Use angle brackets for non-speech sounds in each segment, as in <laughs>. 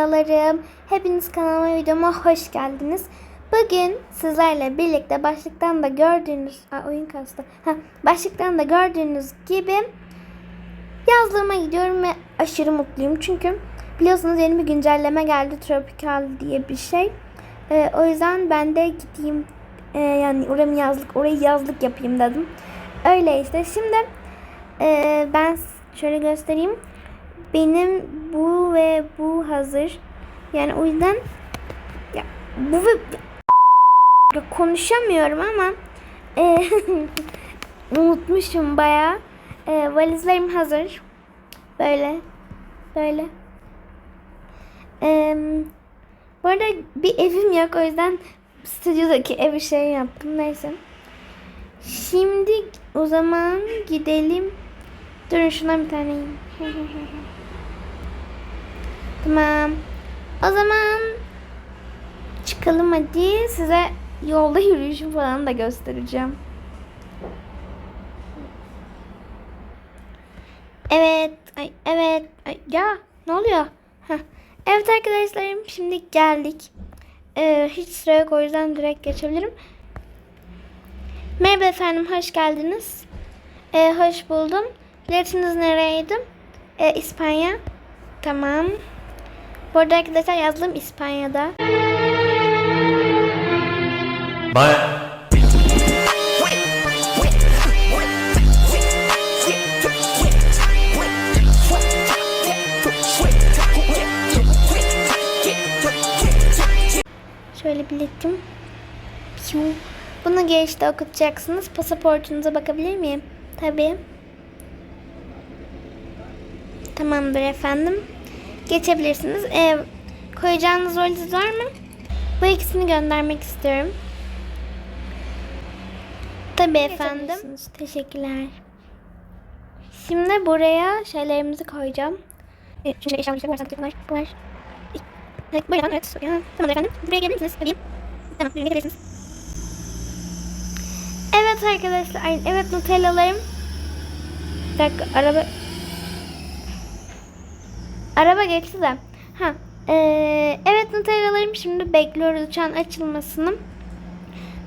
Nutellalarım. Hepiniz kanalıma videoma hoş geldiniz. Bugün sizlerle birlikte başlıktan da gördüğünüz... Aa, oyun kastı. Ha, başlıktan da gördüğünüz gibi yazlığıma gidiyorum ve aşırı mutluyum. Çünkü biliyorsunuz yeni bir güncelleme geldi. Tropical diye bir şey. Ee, o yüzden ben de gideyim e, yani oraya yazlık, orayı yazlık yapayım dedim. Öyle işte. Şimdi e, ben şöyle göstereyim. Benim bu ve bu hazır. Yani o yüzden ya bu ve konuşamıyorum ama e, <laughs> unutmuşum bayağı. E, valizlerim hazır. Böyle. Böyle. E, bu arada bir evim yok. O yüzden stüdyodaki evi şey yaptım. Neyse. Şimdi o zaman gidelim. Durun şuna bir tane. <laughs> tamam. O zaman çıkalım hadi. Size yolda yürüyüşüm falan da göstereceğim. Evet. Ay, evet. Ay, ya ne oluyor? Heh. Evet arkadaşlarım şimdi geldik. Ee, hiç sıra yok o yüzden direkt geçebilirim. Merhaba efendim hoş geldiniz. Ee, hoş buldum. Biletiniz nereydi? Ee, İspanya. Tamam. Bu arada arkadaşlar yazdım İspanya'da. Bye. Şöyle biletim. Bunu girişte okutacaksınız. Pasaportunuza bakabilir miyim? Tabii. Tamamdır efendim. Geçebilirsiniz. Ee, koyacağınız valiz var mı? Bu ikisini göndermek istiyorum. Tabii efendim. Teşekkürler. Şimdi buraya şeylerimizi koyacağım. Evet, Şimdi eşyalarımızı var. Bunlar. Bunlar. Evet, buyurun. Evet. Tamam efendim. Buraya gelir misiniz? Tamam, buyurun gelebilirsiniz. Evet arkadaşlar. Evet Nutellalarım. Bir dakika araba... Araba geçti de. Ha. Ee, evet Nutellalarım şimdi bekliyoruz uçağın açılmasını.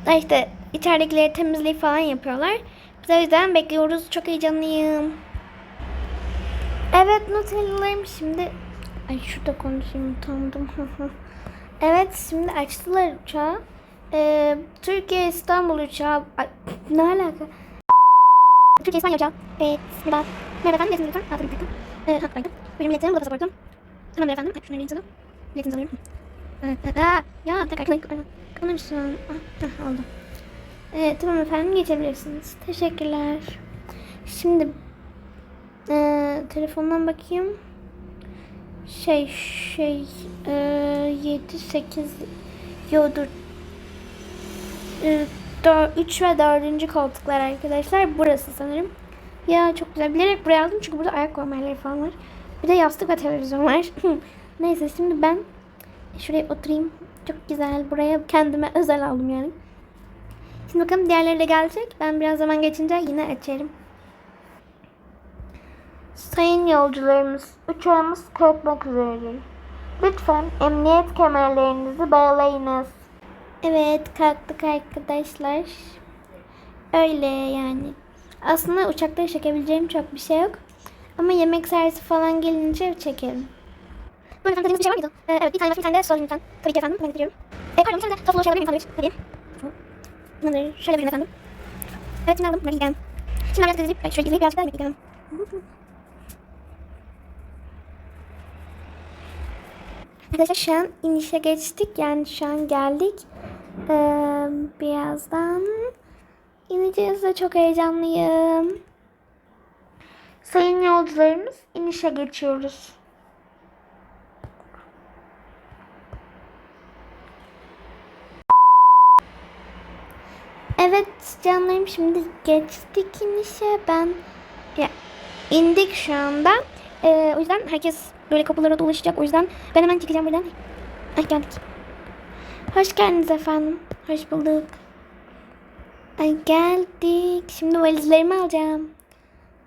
Da işte içeridekileri temizliği falan yapıyorlar. Biz o yüzden bekliyoruz. Çok heyecanlıyım. Evet Nutellalarım şimdi... Ay şurada konuşayım utandım. <laughs> evet şimdi açtılar uçağı. Ee, Türkiye İstanbul uçağı. Ay, ne alaka? Türkiye İspanya uçağı. Evet. Merhaba. Merhaba efendim. Biletinizi lütfen. Tabii bir dakika. Ee, ha, pardon. Benim biletim, bu da pasaportum. Tamamdır efendim. Ay, şunu vereyim sana. Biletinizi alıyorum. Ee, aa, ya tekrar kılın. Kılınmışsın. Ah, heh, oldu. Ee, tamam efendim geçebilirsiniz. Teşekkürler. Şimdi ee, telefondan bakayım. Şey şey ee, 7 8 yodur. 3 ve 4. koltuklar arkadaşlar. Burası sanırım. Ya çok güzel. Bilerek buraya aldım çünkü burada ayak koyma yerleri falan var. Bir de yastık ve televizyon var. <laughs> Neyse şimdi ben şuraya oturayım. Çok güzel. Buraya kendime özel aldım yani. Şimdi bakalım diğerleri de gelecek. Ben biraz zaman geçince yine açarım. Sayın yolcularımız, uçağımız kalkmak üzeredir. Lütfen emniyet kemerlerinizi bağlayınız. Evet, kalktık arkadaşlar. Öyle yani. Aslında uçakta çekebileceğim çok bir şey yok. Ama yemek servisi falan gelince çekerim. Buyurun efendim, bir şey var mıydı? Ee, evet, bir tane var, bir tane de sos lütfen. Tabii ki efendim, ben getiriyorum. Ee, pardon, bir tane de soslu şey alabilir miyim sandviç? Tabii. Bunları şöyle vereyim efendim. Evet, şimdi aldım. Bunları yiyeceğim. Şimdi biraz izleyip, şöyle izleyip birazcık daha yemek yiyeceğim. Arkadaşlar şu an inişe geçtik. Yani şu an geldik. Ee, birazdan ineceğiz de çok heyecanlıyım. Sayın yolcularımız inişe geçiyoruz. Evet canlarım şimdi geçtik inişe. Ben ya indik şu anda. Ee, o yüzden herkes böyle kapılara dolaşacak. O yüzden ben hemen çıkacağım buradan. Ay geldik. Hoş geldiniz efendim. Hoş bulduk. Ay geldik. Şimdi valizlerimi alacağım.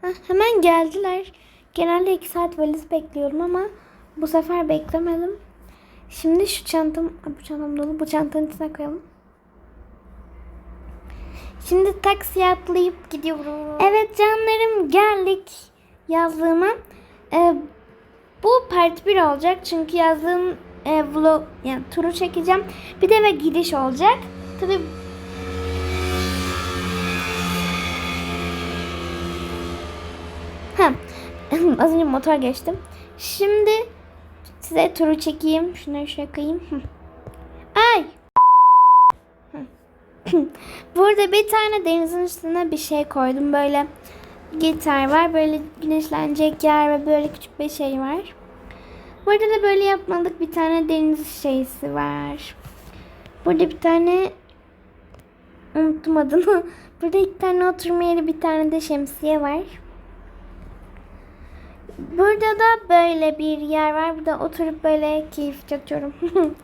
Hah, hemen geldiler. Genelde iki saat valiz bekliyorum ama bu sefer beklemedim. Şimdi şu çantam, bu çantam dolu. Bu çantanın içine koyalım. Şimdi taksiye atlayıp gidiyoruz. Evet canlarım geldik yazlığıma. Ee, bu part 1 olacak çünkü yazdığım e, vlog yani turu çekeceğim. Bir de ve gidiş olacak. Tabii Az önce motor geçtim. Şimdi size turu çekeyim. Şunları şuraya koyayım. Ay. <laughs> Burada bir tane denizin üstüne bir şey koydum. Böyle gitar var. Böyle güneşlenecek yer ve böyle küçük bir şey var. Burada da böyle yapmalık bir tane deniz şeysi var. Burada bir tane unuttum adını. <laughs> Burada iki tane oturma yeri, bir tane de şemsiye var. Burada da böyle bir yer var. Burada oturup böyle keyif çekiyorum. <laughs>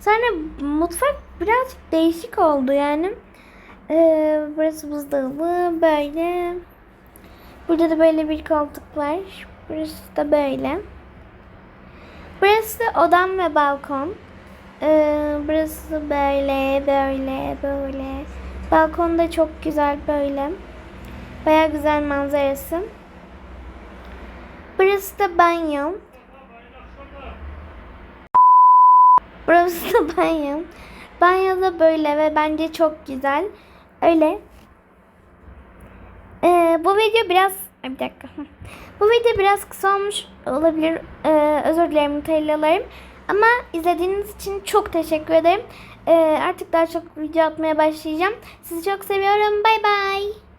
Sonra mutfak biraz değişik oldu yani. Ee, burası buzdolabı böyle. Burada da böyle bir koltuk var. Burası da böyle. Burası da odam ve balkon. Ee, burası böyle böyle böyle. Balkon da çok güzel böyle. Baya güzel manzarası. Burası da banyo. Burası da banyo. Banyo da böyle ve bence çok güzel. Öyle. Ee, bu video biraz... Bir dakika. <laughs> Bu video biraz kısa olmuş olabilir. Ee, özür dilerim Nutellalarım. Ama izlediğiniz için çok teşekkür ederim. Ee, artık daha çok video atmaya başlayacağım. Sizi çok seviyorum. Bay bay.